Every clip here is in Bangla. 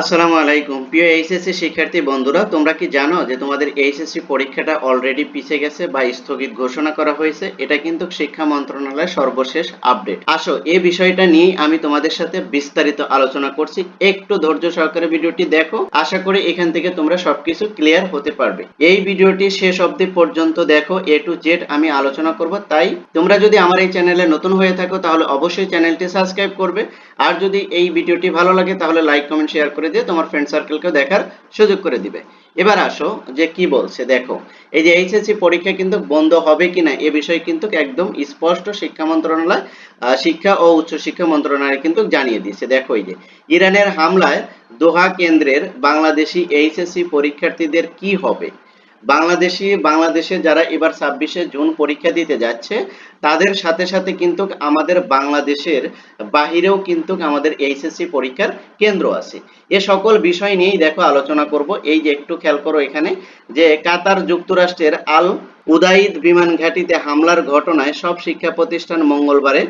আসসালামু আলাইকুম। প্রিয় এইচএসসি শিক্ষার্থী বন্ধুরা, তোমরা কি জানো যে তোমাদের এইচএসসি পরীক্ষাটা অলরেডি পিছিয়ে গেছে বা স্থগিত ঘোষণা করা হয়েছে? এটা কিন্তু শিক্ষা মন্ত্রণালয়ের সর্বশেষ আপডেট আসো এই বিষয়টা নিয়ে আমি তোমাদের সাথে বিস্তারিত আলোচনা করছি। একটু ধৈর্য সহকারে ভিডিওটি দেখো। আশা করি এখান থেকে তোমরা সবকিছু ক্লিয়ার হতে পারবে। এই ভিডিওটি শেষ অবধি পর্যন্ত দেখো। এ টু জেড আমি আলোচনা করব, তাই তোমরা যদি আমার এই চ্যানেলে নতুন হয়ে থাকো, তাহলে অবশ্যই চ্যানেলটি সাবস্ক্রাইব করবে। আর যদি এই ভিডিওটি ভালো লাগে, তাহলে লাইক কমেন্ট শেয়ার করে দিয়ে তোমার ফ্রেন্ড সার্কেলকেও দেখার সুযোগ করে দিবে। এবার আসো যে কি বলছে, দেখো। এই যে এইচএসসি পরীক্ষা কিন্তু বন্ধ হবে কিনা এ বিষয়ে কিন্তু একদম স্পষ্ট শিক্ষা মন্ত্রণালয় শিক্ষা ও উচ্চ শিক্ষা মন্ত্রণালয় কিন্তু জানিয়ে দিয়েছে। দেখো এই যে, ইরানের হামলায় দোহা কেন্দ্রের বাংলাদেশি এইচএসসি পরীক্ষার্থীদের কি হবে? বাংলাদেশি, বাংলাদেশে যারা এবার ছাব্বিশে জুন পরীক্ষা দিতে যাচ্ছে, তাদের সাথে সাথে কিন্তু আমাদের বাংলাদেশের বাহিরেও কিন্তু আমাদের এইচএসসি পরীক্ষার কেন্দ্র আছে। এ সকল বিষয় নিয়েই দেখো আলোচনা করব। এই যে একটু খেয়াল করো এখানে যে কাতার যুক্তরাষ্ট্রের আল উদাইদ বিমান ঘাঁটিতে হামলার ঘটনায় সব শিক্ষা প্রতিষ্ঠান মঙ্গলবারে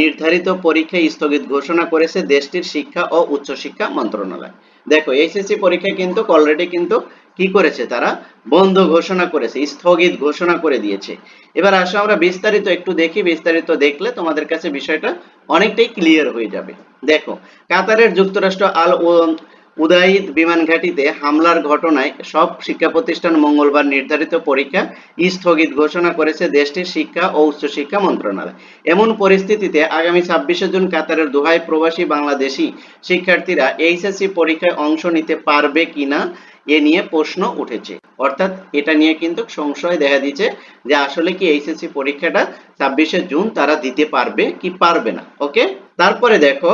নির্ধারিত পরীক্ষা স্থগিত ঘোষণা করেছে দেশটির শিক্ষা ও উচ্চশিক্ষা মন্ত্রণালয়। দেখো এইচএসসি পরীক্ষা কিন্তু অলরেডি কিন্তু কি করেছে তারা? বন্ধ ঘোষণা করেছে, স্থগিত ঘোষণা করে দিয়েছে। এবার আসো আমরা বিস্তারিত, একটু দেখি, বিস্তারিত দেখলে তোমাদের কাছে বিষয়টা অনেকটাই ক্লিয়ার হয়ে যাবে। দেখো, কাতারের যুক্তরাষ্ট্র আল উ- উদাইদ বিমান ঘাঁটিতে হামলার ঘটনায় সব শিক্ষা প্রতিষ্ঠান মঙ্গলবার নির্ধারিত পরীক্ষা স্থগিত ঘোষণা করেছে দেশটির শিক্ষা ও উচ্চশিক্ষা মন্ত্রণালয়। এমন পরিস্থিতিতে আগামী ছাব্বিশে জুন কাতারের দোহায় প্রবাসী বাংলাদেশি শিক্ষার্থীরা এইচএসসি পরীক্ষায় অংশ নিতে পারবে কিনা এ নিয়ে প্রশ্ন উঠেছে। অর্থাৎ এটা নিয়ে কিন্তু সংশয় দেখা দিচ্ছে যে আসলে কি এইচএসসি পরীক্ষাটা ছাব্বিশে জুন তারা দিতে পারবে কি পারবে না, ওকে? তারপরে দেখো,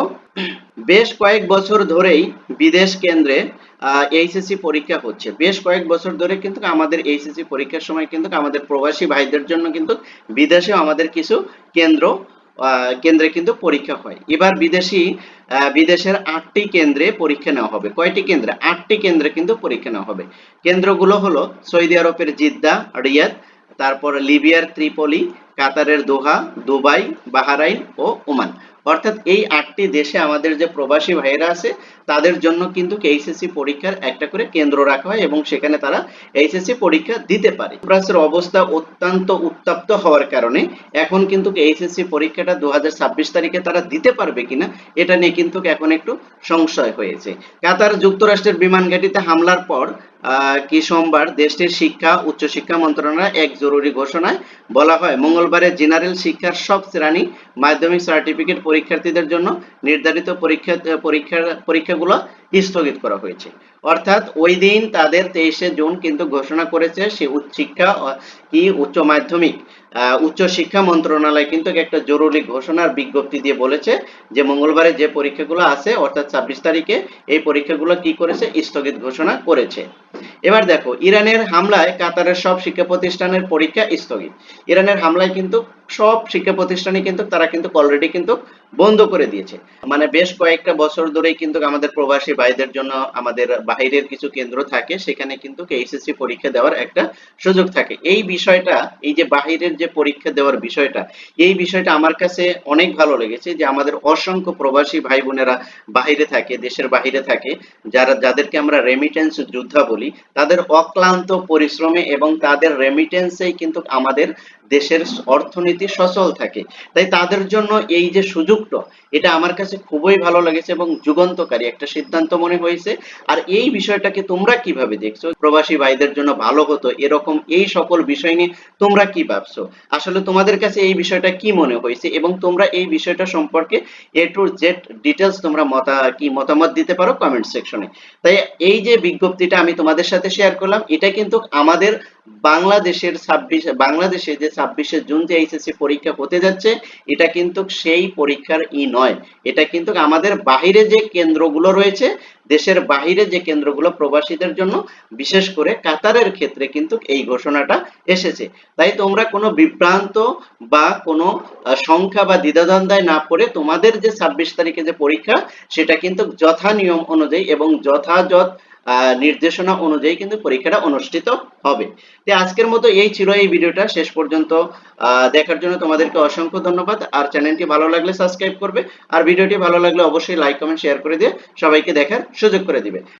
বেশ কয়েক বছর ধরেই বিদেশ কেন্দ্রে এইচএসসি পরীক্ষা হচ্ছে। বেশ কয়েক বছর ধরে কিন্তু আমাদের এইচএসসি পরীক্ষার সময় কিন্তু আমাদের প্রবাসী ভাইদের জন্য কিন্তু বিদেশেও আমাদের কিছু কেন্দ্র কেন্দ্রে কিন্তু পরীক্ষা হয়। এবার বিদেশি বিদেশের আটটি কেন্দ্রে পরীক্ষা নেওয়া হবে। কয়টি কেন্দ্রে? আটটি কেন্দ্রে কিন্তু পরীক্ষা নেওয়া হবে। কেন্দ্রগুলো হলো সৌদি আরবের জিদ্দা, রিয়াদ, তারপর লিবিয়ার ত্রিপলি, কাতারের দোহা, দুবাই, বাহারাইন ও ওমান। অর্থাৎ এই আটটি দেশে আমাদের যে প্রবাসী ভাইয়েরা আছে, তাদের জন্য কিন্তু এইচএসসি পরীক্ষার একটা করে কেন্দ্র রাখা হয় এবং সেখানে তারা এইচএসসি পরীক্ষা দিতে পারে। যুক্তরাষ্ট্রের অবস্থা অত্যন্ত উত্তপ্ত হওয়ার কারণে এখন কিন্তু এইচএসসি পরীক্ষাটা দু হাজার ছাব্বিশ তারিখে তারা দিতে পারবে কিনা, এটা নিয়ে কিন্তু এখন একটু সংশয় হয়েছে। কাতার যুক্তরাষ্ট্রের বিমান ঘাঁটিতে হামলার পর কি সোমবার দেশটির শিক্ষা উচ্চ শিক্ষা মন্ত্রণালয় এক জরুরি ঘোষণায় বলা হয়, মঙ্গলবারে জেনারেল শিক্ষার সব শ্রেণি মাধ্যমিক সার্টিফিকেট পরীক্ষার্থীদের জন্য নির্ধারিত পরীক্ষা, পরীক্ষার, পরীক্ষাগুলো স্থগিত করা হয়েছে। অর্থাৎ ওই দিন তাদের তেইশে জুন কিন্তু ঘোষণা করেছে সে উচ্চশিক্ষা কি উচ্চ মাধ্যমিক। উচ্চ শিক্ষা মন্ত্রণালয় কিন্তু একটা জরুরি ঘোষণার বিজ্ঞপ্তি দিয়ে বলেছে যে মঙ্গলবারে যে পরীক্ষাগুলো আছে, অর্থাৎ ছাব্বিশ তারিখে, এই পরীক্ষাগুলো কি করেছে? স্থগিত ঘোষণা করেছে। এবার দেখো, ইরানের হামলায় কাতারের সব শিক্ষা প্রতিষ্ঠানের পরীক্ষা স্থগিত। ইরানের হামলায় কিন্তু সব শিক্ষা প্রতিষ্ঠানে কিন্তু, তারা কিন্তু অলরেডি কিন্তু বন্ধ করে দিয়েছে। মানে বেশ কয়েকটা বছর ধরেই কিন্তু আমাদের প্রবাসী ভাইদের জন্য আমাদের বাইরের কিছু কেন্দ্র থাকে, সেখানে কিন্তু এইচএসসি পরীক্ষা দেওয়ার একটা সুযোগ থাকে। এই বিষয়টা, এই যে বাহিরের যে পরীক্ষা দেওয়ার বিষয়টা, এই বিষয়টা আমার কাছে অনেক ভালো লেগেছে যে আমাদের অসংখ্য প্রবাসী ভাই বোনেরা বাহিরে থাকে, দেশের বাহিরে থাকে, যারা, যাদেরকে আমরা রেমিটেন্স যোদ্ধা বলি, তাদের অক্লান্ত পরিশ্রমে এবং তাদের রেমিটেন্সেই কিন্তু আমাদের দেশের অর্থনীতি সচল থাকে। তাই তাদের জন্য এই যে সুযোগটা, এটা আমার কাছে খুবই ভালো লেগেছে এবং যুগান্তকারী একটা সিদ্ধান্ত মনে হয়েছে। আর এই বিষয়টাকে তোমরা কীভাবে দেখছ? প্রবাসী ভাইদের জন্য ভালো হতো, এরকম এই সকল বিষয় নিয়ে তোমরা কি ভাবছ? আসলে তোমাদের কাছে এই বিষয়টা কি মনে হয়েছে? এবং তোমরা এই বিষয়টা সম্পর্কে এ টু জেড ডিটেলস তোমরা মতা, কি মতামত দিতে পারো কমেন্ট সেকশনে। তাই এই যে বিজ্ঞপ্তিটা আমি তোমাদের সাথে শেয়ার করলাম, এটা কিন্তু আমাদের বাংলাদেশের ছাব্বিশ, বাংলাদেশে যে ছাব্বিশে জুন যে এইচএসসি পরীক্ষা হতে যাচ্ছে, এটা কিন্তু সেই পরীক্ষার ই নয়। এটা কিন্তু আমাদের বাহিরে যে কেন্দ্রগুলো রয়েছে, দেশের বাহিরে যে কেন্দ্রগুলো প্রবাসীদের জন্য, বিশেষ করে কাতারের ক্ষেত্রে কিন্তু এই ঘোষণাটা এসেছে। তাই তোমরা কোনো বিভ্রান্ত বা কোনো সংখ্যা বা দ্বিধাদ্বন্দ্বায় না পড়ে তোমাদের যে ছাব্বিশ তারিখে যে পরীক্ষা, সেটা কিন্তু যথা নিয়ম অনুযায়ী এবং যথাযথ নির্দেশনা অনুযায়ী কিন্তু পরীক্ষাটা অনুষ্ঠিত হবে। তো আজকের মতো এই ছিল এই ভিডিওটা। শেষ পর্যন্ত দেখার জন্য তোমাদেরকে অসংখ্য ধন্যবাদ। আর চ্যানেলটি ভালো লাগলে সাবস্ক্রাইব করবে। আর ভিডিওটি ভালো লাগলে অবশ্যই লাইক, কমেন্ট, শেয়ার করে দিয়ে সবাইকে দেখার সুযোগ করে দিবে।